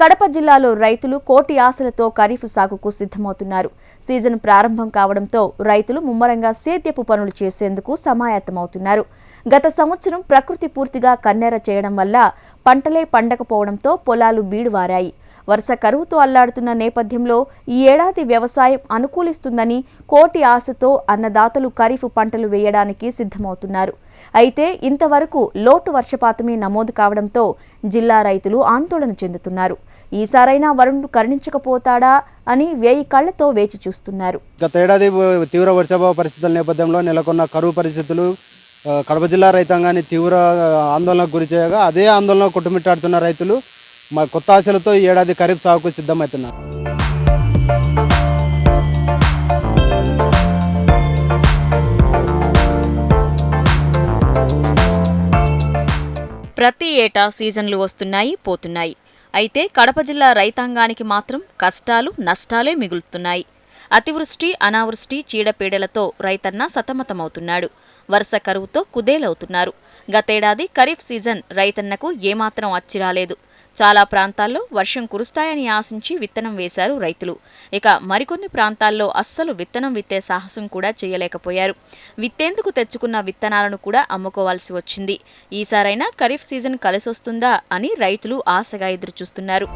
కడప జిల్లాలో రైతులు కోటి ఆశలతో ఖరీఫ్ సాగుకు సిద్ధమవుతున్నారు. సీజన్ ప్రారంభం కావడంతో రైతులు ముమ్మరంగా సేద్యపు పనులు చేసేందుకు సమాయత్తమవుతున్నారు. గత సంవత్సరం ప్రకృతి పూర్తిగా కన్నెర చేయడం వల్ల పంటలే పండకపోవడంతో పొలాలు బీడువారాయి. వరుస కరువుతో అల్లాడుతున్న నేపథ్యంలో ఈ ఏడాది వ్యవసాయం అనుకూలిస్తుందని కోటి ఆశతో అన్నదాతలు ఖరీఫ్ పంటలు వేయడానికి సిద్ధమవుతున్నారు. అయితే ఇంతవరకు లోటు వర్షపాతమే నమోదు కావడంతో జిల్లా రైతులు ఆందోళన చెందుతున్నారు. ఈసారైనా వరుణుడు కరుణించకపోతాడా అని వేయి కళ్ళతో వేచి చూస్తున్నారు. గత ఏడాది తీవ్ర వర్షాభావ పరిస్థితుల నేపథ్యంలో నెలకొన్న కరువు పరిస్థితులు కడప జిల్లా రైతాంగాన్ని తీవ్ర ఆందోళనకు గురి చేయగా అదే ఆందోళన కొట్టుమిట్టాడుతున్న రైతులు మా కొత్త ఆశలతో ఈ ఏడాది ఖరీఫ్ సాగుకు సిద్ధమవుతున్నారు. ప్రతి ఏటా సీజన్లు వస్తున్నాయి పోతున్నాయి. అయితే కడప జిల్లా రైతాంగానికి మాత్రం కష్టాలు నష్టాలే మిగులుతున్నాయి. అతివృష్టి అనావృష్టి చీడపీడలతో రైతన్న సతమతమవుతున్నాడు. వరుస కరువుతో కుదేలవుతున్నారు. గతేడాది ఖరీఫ్ సీజన్ రైతన్నకు ఏమాత్రం అచ్చిరాలేదు చాలా ప్రాంతాల్లో వర్షం కురుస్తాయని ఆశించి విత్తనం వేశారు రైతులు. ఇక మరికొన్ని ప్రాంతాల్లో అస్సలు విత్తనం విత్తే సాహసం కూడా చేయలేకపోయారు. విత్తేందుకు తెచ్చుకున్న విత్తనాలను కూడా అమ్ముకోవాల్సి వచ్చింది. ఈసారైనా ఖరీఫ్ సీజన్ కలిసొస్తుందా అని రైతులు ఆశగా ఎదురుచూస్తున్నారు.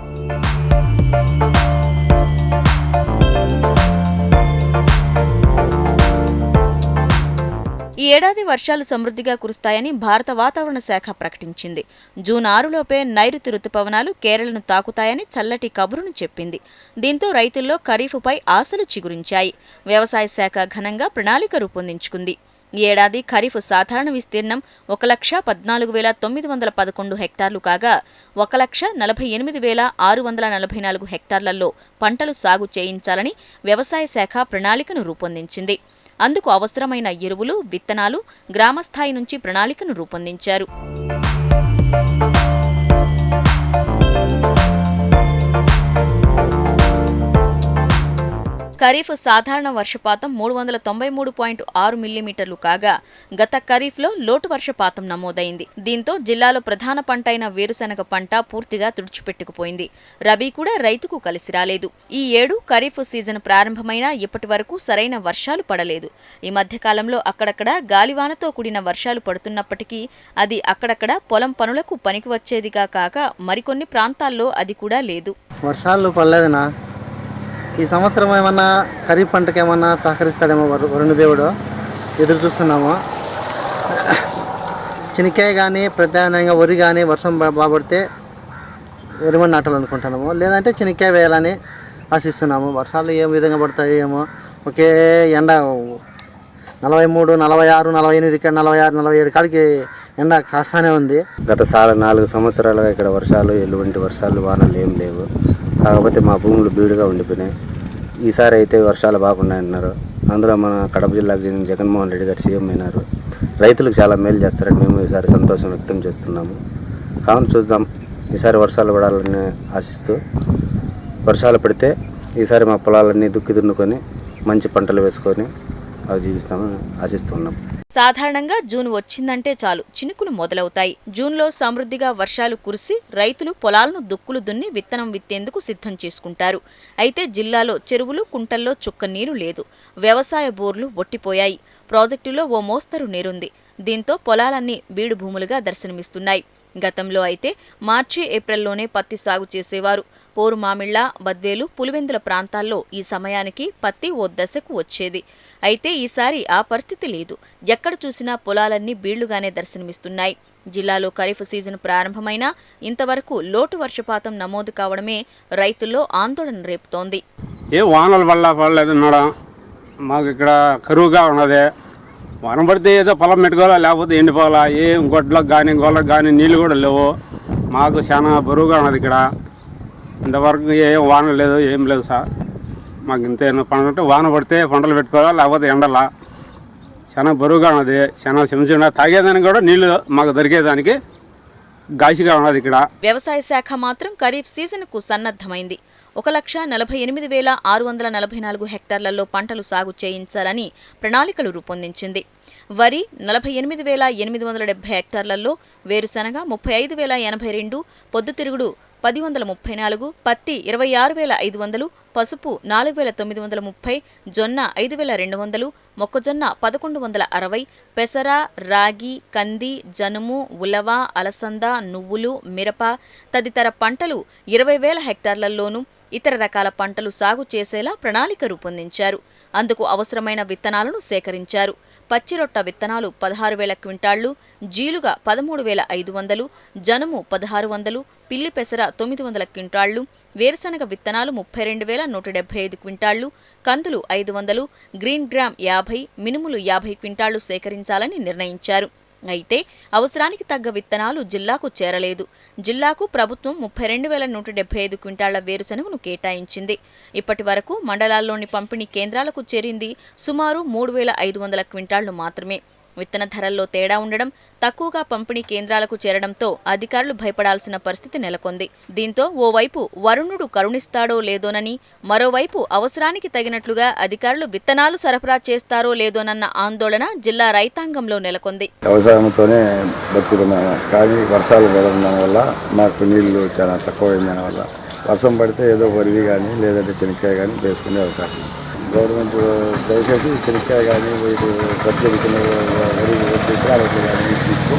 ఈ ఏడాది వర్షాలు సమృద్ధిగా కురుస్తాయని భారత వాతావరణ శాఖ ప్రకటించింది. జూన్ ఆరులోపే నైరుతి రుతుపవనాలు కేరళను తాకుతాయని చల్లటి కబురును చెప్పింది. దీంతో రైతుల్లో ఖరీఫ్పై ఆశలు చిగురించాయి. వ్యవసాయ శాఖ ఘనంగా ప్రణాళిక రూపొందించుకుంది. ఈ ఏడాది ఖరీఫ్ సాధారణ విస్తీర్ణం ఒక లక్ష పద్నాలుగు వేల తొమ్మిది వందల పదకొండు హెక్టార్లు కాగా ఒక లక్ష నలభై ఎనిమిది వేల ఆరు వందల నలభై నాలుగు హెక్టార్లలో పంటలు సాగు చేయించాలని వ్యవసాయ శాఖ ప్రణాళికను రూపొందించింది. అందుకు అవసరమైన ఎరువులు విత్తనాలు గ్రామస్థాయి నుంచి ప్రణాళికను రూపొందించారు. ఖరీఫ్ సాధారణ వర్షపాతం మూడు వందల తొంభై మూడు పాయింట్ ఆరు మిల్లీమీటర్లు కాగా గత ఖరీఫ్లో లోటు వర్షపాతం నమోదైంది. దీంతో జిల్లాలో ప్రధాన పంట అయిన వేరుశనగ పంట పూర్తిగా తుడిచిపెట్టుకుపోయింది. రబీ కూడా రైతుకు కలిసి రాలేదు. ఈ ఏడు ఖరీఫ్ సీజన్ ప్రారంభమైనా ఇప్పటి వరకు సరైన వర్షాలు పడలేదు. ఈ మధ్యకాలంలో అక్కడక్కడ గాలివానతో కూడిన వర్షాలు పడుతున్నప్పటికీ అది అక్కడక్కడ పొలం పనులకు పనికి వచ్చేదిగా కాక మరికొన్ని ప్రాంతాల్లో అది కూడా లేదు. వర్షాలు పడలేదనా ఈ సంవత్సరం ఏమన్నా ఖరీఫ్ పంటకి ఏమన్నా సహకరిస్తాడేమో వరు దేవుడు ఎదురు చూస్తున్నాము. చెనిక్కాయ కానీ ప్రధానంగా వరి కానీ వర్షం బాబడితే బాగా నాటాలనుకుంటున్నాము. లేదంటే చెనిక్కాయ వేయాలని ఆశిస్తున్నాము. వర్షాలు ఏ విధంగా పడతాయి ఏమో. ఒకే ఎండ నలభై మూడు నలభై ఆరు నలభై ఎనిమిది ఇక్కడ నలభై ఆరు నలభై ఏడు కాడికి ఎండ కాస్తానే ఉంది. గత సాల నాలుగు సంవత్సరాలుగా ఇక్కడ వర్షాలు ఎటువంటి వర్షాలు వానలు ఏం లేవు. కాకపోతే మా భూములు బీడుగా ఉండిపోయినాయి. ఈసారి అయితే వర్షాలు బాగున్నాయన్నారు అందులో మన కడప జిల్లాకు చెందిన జగన్మోహన్ రెడ్డి గారు సీఎం అయినారు. రైతులకు చాలా మేలు చేస్తారని మేము ఈసారి సంతోషం వ్యక్తం చేస్తున్నాము. కావున చూద్దాం. ఈసారి వర్షాలు పడాలని ఆశిస్తూ వర్షాలు పడితే ఈసారి మా పొలాలన్నీ దుక్కి దున్నుకొని మంచి పంటలు వేసుకొని అవి జీవిస్తామని ఆశిస్తున్నాం. సాధారణంగా జూన్ వచ్చిందంటే చాలు. చినుకులు మొదలవుతాయి. జూన్లో సమృద్ధిగా వర్షాలు కురిసి రైతులు పొలాలను దుక్కులు దున్ని విత్తనం విత్తేందుకు సిద్ధం చేసుకుంటారు. అయితే జిల్లాలో చెరువులు కుంటల్లో చుక్క నీరు లేదు. వ్యవసాయ బోర్లు ఒట్టిపోయాయి. ప్రాజెక్టులో ఓ మోస్తరు నీరుంది. దీంతో పొలాలన్నీ బీడు భూములుగా దర్శనమిస్తున్నాయి. గతంలో అయితే మార్చి ఏప్రిల్లోనే పత్తి సాగు చేసేవారు. పోరు మామిళ్ళ బద్వేలు పులివెందుల ప్రాంతాల్లో ఈ సమయానికి పత్తి ఓ దశకు వచ్చేది. అయితే ఈసారి ఆ పరిస్థితి లేదు. ఎక్కడ చూసినా పొలాలన్నీ బీళ్ళుగానే దర్శనమిస్తున్నాయి. జిల్లాలో ఖరీఫ్ సీజన్ ప్రారంభమైనా ఇంతవరకు లోటు వర్షపాతం నమోదు కావడమే రైతుల్లో ఆందోళన రేపుతోంది. ఏ వానల వల్ల పడలేదు మేడం. మాకు ఇక్కడ కరువుగా ఉన్నది. వాన పడితే ఏదో పొలం పెట్టుకోవాలా లేకపోతే ఎండిపోవాలా ఏం గొడ్లకు కానీ గొడ్లకు కానీ నీళ్ళు కూడా లేవు. మాకు చాలా బరువుగా ఉన్నది ఇక్కడ. ఇంతవరకు ఏం వాన లేదు ఏం లేదు సార్. మాకు ఇంత పంట వాన పడితే పంటలు పెట్టుకోవాలా లేకపోతే ఎండలా? చాలా బరువుగా ఉన్నది చాలా చిన్న తాగేదానికి కూడా నీళ్ళు మాకు దొరికేదానికి గాసిగా ఉన్నది ఇక్కడ. వ్యవసాయ శాఖ మాత్రం ఖరీఫ్ సీజన్కు సన్నద్ధమైంది. ఒక లక్ష నలభై ఎనిమిది వేల ఆరు వందల నలభై నాలుగు హెక్టార్లలో పంటలు సాగు చేయించాలని ప్రణాళికలు రూపొందించింది. వరి నలభై ఎనిమిది వేల ఎనిమిది వందల డెబ్బై హెక్టార్లలో వేరుశనగ ముప్పై ఐదు వేల ఎనభై రెండు పొద్దుతిరుగుడు పది వందల ముప్పై నాలుగు పత్తి ఇరవై ఆరు వేల ఐదు వందలు పసుపు నాలుగు వేల తొమ్మిది వందల ముప్పై జొన్న ఐదు వేల రెండు వందలు మొక్కజొన్న పదకొండు వందల అరవై పెసర రాగి కంది జనుము ఉలవ అలసంద నువ్వులు మిరప తదితర పంటలు ఇరవై వేల హెక్టార్లలోనూ ఇతర రకాల పంటలు సాగు చేసేలా ప్రణాళిక రూపొందించారు. అందుకు అవసరమైన విత్తనాలను సేకరించారు. పచ్చిరొట్ట విత్తనాలు పదహారు వేల క్వింటాళ్ళు జీలుగా పదమూడు వేల ఐదు వందలు జనుము పదహారు వందలు పిల్లి పెసర తొమ్మిది వందల క్వింటాళ్ళు వేరుశనగ విత్తనాలు ముప్పై రెండు వేల నూట డెబ్బై ఐదు క్వింటాళ్ళు కందులు ఐదు వందలు గ్రీన్ గ్రామ్ యాభై మినుములు యాభై క్వింటాళ్ళు సేకరించాలని నిర్ణయించారు. అయితే అవసరానికి తగ్గ విత్తనాలు జిల్లాకు చేరలేదు. జిల్లాకు ప్రభుత్వం ముప్పై రెండు వేల నూట డెబ్బై ఐదు క్వింటాళ్ళ వేరుశనగను కేటాయించింది. ఇప్పటి వరకు మండలాల్లోని పంపిణీ కేంద్రాలకు చేరింది సుమారు మూడు వేల ఐదు వందల క్వింటాళ్ళు మాత్రమే. విత్తన ధరల్లో తేడా ఉండడం తక్కువగా పంపిణీ కేంద్రాలకు చేరడంతో అధికారులు భయపడాల్సిన పరిస్థితి నెలకొంది. దీంతో ఓవైపు వరుణుడు కరుణిస్తాడో లేదోనని మరోవైపు అవసరానికి తగినట్లుగా అధికారులు విత్తనాలు సరఫరా చేస్తారో లేదోనన్న ఆందోళన జిల్లా రైతాంగంలో నెలకొంది. వ్యవసాయంతోనే బతుకుతున్నాము కానీ వర్షాలు పడడం వల్ల మాకు నీళ్ళు చాలా తక్కువ వల్ల వర్షం పడితే ఏదో వరివి కానీ లేదంటే చెనక్కాయ కానీ వేసుకునే అవకాశం ఉంది. గవర్నమెంట్ దయచేసి చెనక్కాయ కానీ వీటి సబ్జీ వరి విత్తనాలు కానీ తీసుకో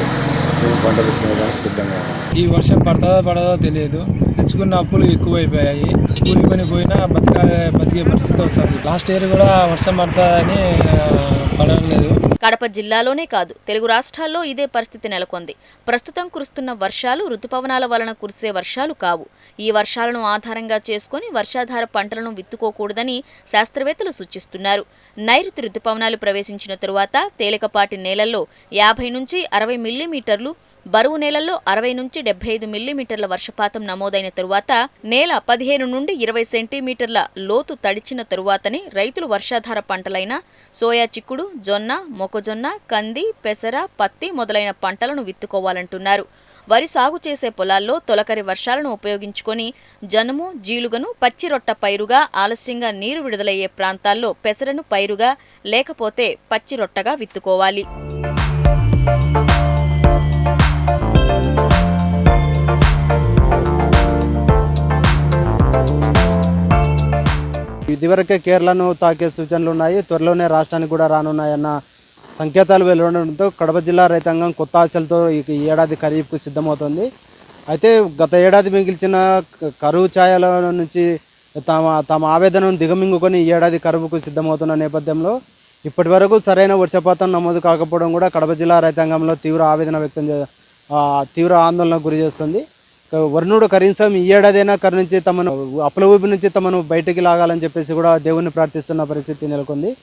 మేము పంట పెట్టుకునేదానికి సిద్ధంగా ఈ వర్షం పడతాదో పడదో తెలియదు. తెచ్చుకున్న అప్పులు ఎక్కువైపోయాయి. కూలి పని పోయినా బతక బతికే పరిస్థితి వస్తుంది. లాస్ట్ ఇయర్ కూడా వర్షం పడతాదని కడప జిల్లాలోనే కాదు తెలుగు రాష్ట్రాల్లో ఇదే పరిస్థితి నెలకొంది. ప్రస్తుతం కురుస్తున్న వర్షాలు రుతుపవనాల వలన కురిసే వర్షాలు కావు. ఈ వర్షాలను ఆధారంగా చేసుకుని వర్షాధార పంటలను విత్తుకోకూడదని శాస్త్రవేత్తలు సూచిస్తున్నారు. నైరుతి రుతుపవనాలు ప్రవేశించిన తరువాత తేలికపాటి నేలల్లో యాభై నుంచి అరవై మిల్లీమీటర్లు బరువు నేలల్లో అరవై నుంచి డెబ్బై ఐదు మిల్లీమీటర్ల వర్షపాతం నమోదైన తరువాత నేల పదిహేను నుండి ఇరవై సెంటీమీటర్ల లోతు తడిచిన తరువాతనే రైతులు వర్షాధార పంటలైన సోయా చిక్కుడు జొన్న మొక్కజొన్న కంది పెసర పత్తి మొదలైన పంటలను విత్తుకోవాలంటున్నారు. వరి సాగు చేసే పొలాల్లో తొలకరి వర్షాలను ఉపయోగించుకొని జనుము జీలుగను పచ్చిరొట్ట పైరుగా ఆలస్యంగా నీరు విడుదలయ్యే ప్రాంతాల్లో పెసరను పైరుగా లేకపోతే పచ్చిరొట్టగా విత్తుకోవాలి. ఇదివరకే కేరళను తాకే సూచనలు ఉన్నాయి. త్వరలోనే రాష్ట్రానికి కూడా రానున్నాయన్న సంకేతాలు వెలువడంతో కడప జిల్లా రైతాంగం కొత్త ఆశలతో ఈ ఏడాది ఖరీఫ్కు సిద్ధమవుతుంది. అయితే గత ఏడాది మిగిల్చిన కరువు ఛాయల నుంచి తమ తమ ఆవేదనను దిగమింగుకొని ఈ ఏడాది కరువుకు సిద్ధమవుతున్న నేపథ్యంలో ఇప్పటి వరకు సరైన వర్షపాతం నమోదు కాకపోవడం కూడా కడప జిల్లా రైతాంగంలో తీవ్ర ఆవేదన వ్యక్తం చే తీవ్ర ఆందోళనకు గురి చేస్తుంది. వరుణుడు కనీసం ఈ ఏడాదైనా కరుణించి తమను అప్పుల ఊపి నుంచి తమను బయటికి లాగాలని చెప్పేసి కూడా దేవుణ్ణి ప్రార్థిస్తున్న పరిస్థితి నెలకొంది.